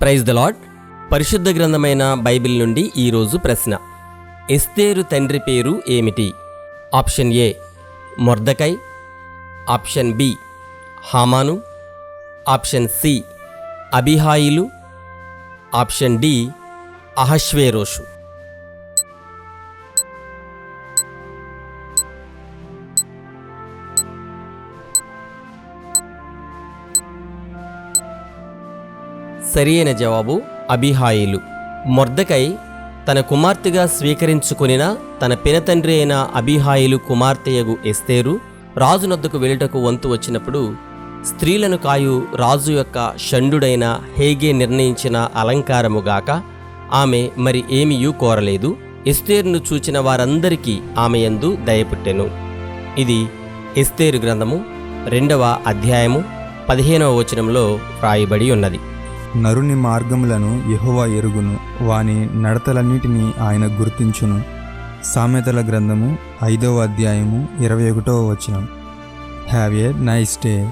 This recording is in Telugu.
ప్రైజ్ ద లాడ్ పరిశుద్ధ గ్రంథమైన బైబిల్ నుండి ఈరోజు ప్రశ్న. ఎస్తేరు తండ్రి పేరు ఏమిటి? Option A Mordecai. Option B Haman. Option C Abihail. Option D Ahasuerus సరియైన జవాబు అబిహాయిలు. మొర్దకై తన కుమార్తెగా స్వీకరించుకునిన తన పినతండ్రి అయిన అబిహాయిలు కుమార్తెయగు ఎస్తేరు రాజునొద్దకు వెళ్ళుటకు వంతు వచ్చినప్పుడు స్త్రీలను కాయు రాజు యొక్క షండుడైన హేగే నిర్ణయించిన అలంకారముగాక ఆమె మరి ఏమీయూ కోరలేదు. ఎస్తేరును చూచిన వారందరికీ ఆమె యందు దయపుట్టెను ఇది ఎస్తేరు గ్రంథము రెండవ అధ్యాయము పదిహేనవ వచనంలో వ్రాయబడి ఉన్నది. నరుని మార్గములను యహోవా ఎరుగును. వాని నడతలన్నిటినీ ఆయన గుర్తించును. సామెతల గ్రంథము ఐదవ అధ్యాయము ఇరవై ఒకటవ వచనం. Have a nice day.